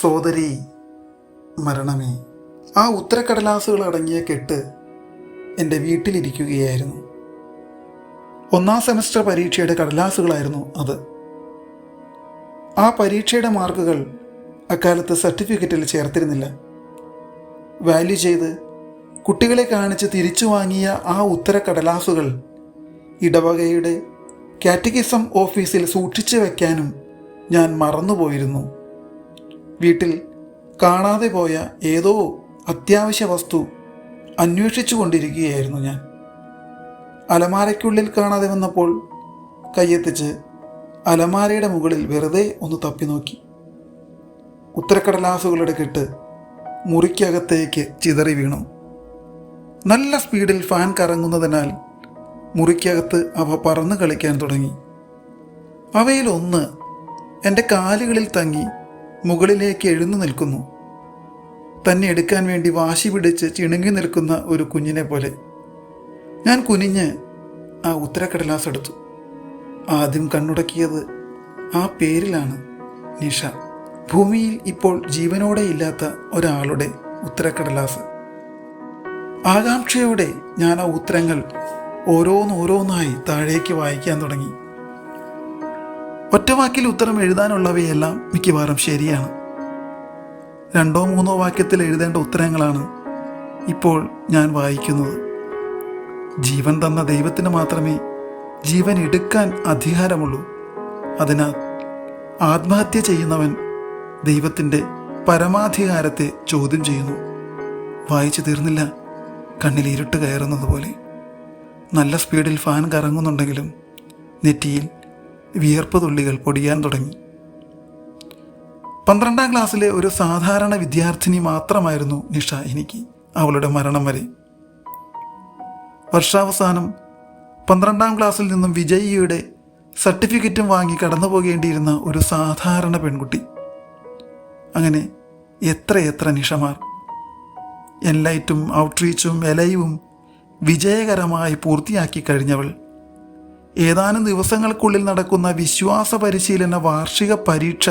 സോദരി മരണമേ. ആ ഉത്തരക്കടലാസുകൾ അടങ്ങിയ കെട്ട് എന്റെ വീട്ടിലിരിക്കുകയായിരുന്നു. ഒന്നാം സെമസ്റ്റർ പരീക്ഷയുടെ കടലാസുകളായിരുന്നു അത്. ആ പരീക്ഷയുടെ മാർക്കുകൾ അക്കാലത്ത് സർട്ടിഫിക്കറ്റിൽ ചേർത്തിരുന്നില്ല. വാല്യൂ ചെയ്ത് കുട്ടികളെ കാണിച്ച് തിരിച്ചു വാങ്ങിയ ആ ഉത്തരക്കടലാസുകൾ ഇടവകയുടെ കാറ്റഗിസം ഓഫീസിൽ സൂക്ഷിച്ചു വയ്ക്കാനും ഞാൻ മറന്നുപോയിരുന്നു. വീട്ടിൽ കാണാതെ പോയ ഏതോ അത്യാവശ്യ വസ്തു അന്വേഷിച്ചു കൊണ്ടിരിക്കുകയായിരുന്നു ഞാൻ. അലമാരയ്ക്കുള്ളിൽ കാണാതെ വന്നപ്പോൾ കയ്യെത്തിച്ച് അലമാരയുടെ മുകളിൽ വെറുതെ ഒന്ന് തപ്പി നോക്കി. ഉത്തരക്കടലാസുകളുടെ കെട്ട് മുറിക്കകത്തേക്ക് ചിതറി വീണു. നല്ല സ്പീഡിൽ ഫാൻ കറങ്ങുന്നതിനാൽ മുറിക്കകത്ത് അവ പറന്ന് കളിക്കാൻ തുടങ്ങി. അവയിലൊന്ന് എന്റെ കാലുകളിൽ തങ്ങി മുകളിലേക്ക് എഴുന്നു നിൽക്കുന്നു. തന്നെ എടുക്കാൻ വേണ്ടി വാശി പിടിച്ച് ചിണുങ്ങി നിൽക്കുന്ന ഒരു കുഞ്ഞിനെ പോലെ. ഞാൻ കുനിഞ്ഞ് ആ ഉത്തരക്കടലാസ് എടുത്തു. ആദ്യം കണ്ണുടക്കിയത് ആ പേരിലാണ് നിഷ. ഭൂമിയിൽ ഇപ്പോൾ ജീവനോടെ ഇല്ലാത്ത ഒരാളുടെ ഉത്തരക്കടലാസ്. ആകാംക്ഷയോടെ ഞാൻ ആ ഉത്തരങ്ങൾ ഓരോന്നോരോന്നായി താഴേക്ക് വായിക്കാൻ തുടങ്ങി. ഒറ്റവാക്കിൽ ഉത്തരം എഴുതാനുള്ളവയെല്ലാം മിക്കവാറും ശരിയാണ്. രണ്ടോ മൂന്നോ വാക്യത്തിൽ എഴുതേണ്ട ഉത്തരങ്ങളാണ് ഇപ്പോൾ ഞാൻ വായിക്കുന്നത്. ജീവൻ തന്ന ദൈവത്തിന് മാത്രമേ ജീവൻ എടുക്കാൻ അധികാരമുള്ളൂ. അതിനാൽ ആത്മഹത്യ ചെയ്യുന്നവൻ ദൈവത്തിന്റെ പരമാധികാരത്തെ ചോദ്യം ചെയ്യുന്നു. വായിച്ചു തീർന്നില്ല കണ്ണിൽ ഇരുട്ട് കയറുന്നത് പോലെ നല്ല സ്പീഡിൽ ഫാൻ കറങ്ങുന്നുണ്ടെങ്കിലും നെറ്റിയിൽ വിയർപ്പ് തുള്ളികൾ പൊടിയാൻ തുടങ്ങി. പന്ത്രണ്ടാം ക്ലാസ്സിലെ ഒരു സാധാരണ വിദ്യാർത്ഥിനി മാത്രമായിരുന്നു നിഷ എനിക്ക് അവളുടെ മരണം വരെ. വർഷാവസാനം പന്ത്രണ്ടാം ക്ലാസ്സിൽ നിന്നും വിജയിയുടെ സർട്ടിഫിക്കറ്റും വാങ്ങി കടന്നു പോകേണ്ടിയിരുന്ന ഒരു സാധാരണ പെൺകുട്ടി. അങ്ങനെ എത്രയെത്ര നിഷമാർ. എൻലൈറ്റും ഔട്ട്റീച്ചും എലയും വിജയകരമായി പൂർത്തിയാക്കി കഴിഞ്ഞവൾ ഏതാനും ദിവസങ്ങൾക്കുള്ളിൽ നടക്കുന്ന വിശ്വാസ പരിശീലന വാർഷിക പരീക്ഷ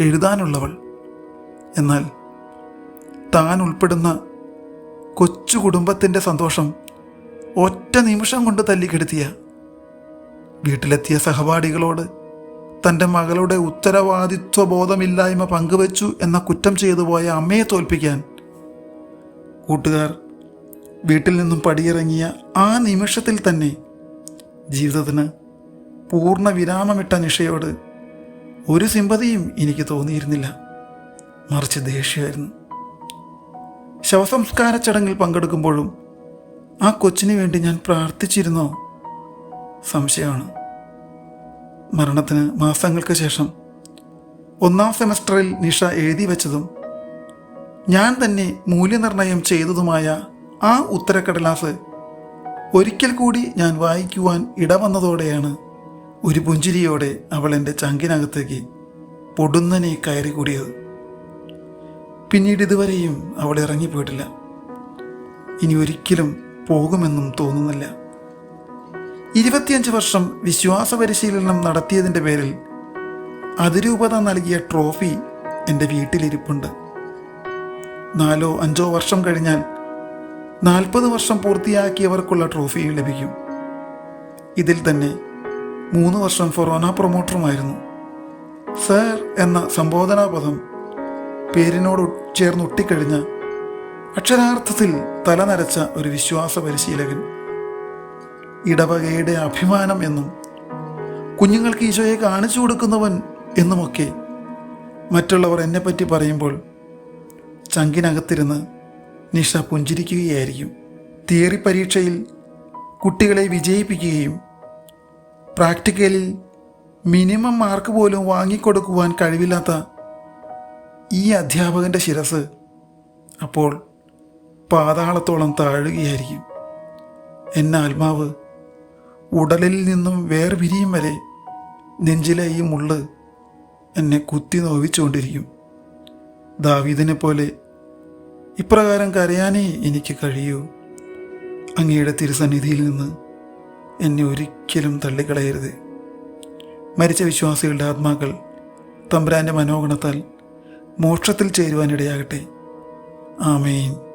എഴുതാനുള്ളവൾ. എന്നാൽ താൻ ഉൾപ്പെടുന്ന കൊച്ചു കുടുംബത്തിന്റെ സന്തോഷം ഒറ്റ നിമിഷം കൊണ്ട് തല്ലിക്കെടുത്തിയ വീട്ടിലെത്തിയ സഹപാഠികളോട് തന്റെ മകളുടെ ഉത്തരവാദിത്വ ബോധമില്ലായ്മ പങ്കുവച്ചു എന്ന കുറ്റം ചെയ്തു പോയ അമ്മയെ തോൽപ്പിക്കാൻ കൂട്ടുകാർ വീട്ടിൽ നിന്നും പടിയിറങ്ങിയ ആ നിമിഷത്തിൽ തന്നെ ജീവിതത്തിന് പൂർണ വിരാമമിട്ട നിഷയോട് ഒരു സിമ്പതിയും എനിക്ക് തോന്നിയിരുന്നില്ല. മറിച്ച് ദേഷ്യമായിരുന്നു. ശവസംസ്കാര ചടങ്ങിൽ പങ്കെടുക്കുമ്പോഴും ആ കൊച്ചിന് വേണ്ടി ഞാൻ പ്രാർത്ഥിച്ചിരുന്നോ? സംശയമാണ്. മരണത്തിന് മാസങ്ങൾക്ക് ശേഷം ഒന്നാം സെമസ്റ്ററിൽ നിഷ എഴുതി വെച്ചതും ഞാൻ തന്നെ മൂല്യനിർണയം ചെയ്തതുമായ ആ ഉത്തരക്കടലാസ് ഒരിക്കൽ കൂടി ഞാൻ വായിക്കുവാൻ ഇടവന്നതോടെയാണ് ഒരു പുഞ്ചിരിയോടെ അവൾ എന്റെ ചങ്കിനകത്തേക്ക് പൊടുന്നനെ കയറി കൂടിയത് പിന്നീട് ഇതുവരെയും അവൾ ഇറങ്ങിപ്പോയിട്ടില്ല. ഇനി ഒരിക്കലും പോകുമെന്നും തോന്നുന്നില്ല. ഇരുപത്തിയഞ്ച് വർഷം വിശ്വാസ പരിശീലനം നടത്തിയതിന്റെ പേരിൽ അതിരൂപത നൽകിയ ട്രോഫി എന്റെ വീട്ടിലിരിപ്പുണ്ട്. നാലോ അഞ്ചോ വർഷം കഴിഞ്ഞാൽ നാൽപ്പത് വർഷം പൂർത്തിയാക്കിയവർക്കുള്ള ട്രോഫിയും ലഭിക്കും. ഇതിൽ തന്നെ മൂന്ന് വർഷം ഫൊറോന പ്രൊമോട്ടറുമായിരുന്നു. സർ എന്ന സംബോധനാ പദം പേരിനോട് ചേർന്ന് ഒട്ടിക്കഴിഞ്ഞ അക്ഷരാർത്ഥത്തിൽ തലനരച്ച ഒരു വിശ്വാസ പരിശീലകൻ. ഇടവകയുടെ അഭിമാനം എന്നും കുഞ്ഞുങ്ങൾക്ക് ഈശോയെ കാണിച്ചു കൊടുക്കുന്നവൻ എന്നുമൊക്കെ മറ്റുള്ളവർ എന്നെപ്പറ്റി പറയുമ്പോൾ ചങ്കിനകത്തിരുന്ന് നിഷ പുഞ്ചിരിക്കുകയായിരിക്കും. തിയറി പരീക്ഷയിൽ കുട്ടികളെ വിജയിപ്പിക്കുകയും പ്രാക്ടിക്കലിൽ മിനിമം മാർക്ക് പോലും വാങ്ങിക്കൊടുക്കുവാൻ കഴിവില്ലാത്ത ഈ അധ്യാപകന്റെ ശിരസ് അപ്പോൾ പാതാളത്തോളം താഴുകയായിരിക്കും. എന്ന ആത്മാവ് ഉടലിൽ നിന്നും വേർപിരിയും വരെ നെഞ്ചിലെ ഈ മുള്ള് എന്നെ കുത്തി നോവിച്ചുകൊണ്ടിരിക്കും. ദാവീദിനെ പോലെ ഇപ്രകാരം കരയാനേ എനിക്ക് കഴിയൂ. അങ്ങയുടെ തിരുസന്നിധിയിൽ നിന്ന് എന്നെ ഒരിക്കലും തള്ളിക്കളയരുത്. മരിച്ച വിശ്വാസികളുടെ ആത്മാക്കൾ തമ്പുരാന്റെ മനോഗണത്താൽ മോക്ഷത്തിൽ ചേരുവാനിടയാകട്ടെ. ആമേൻ.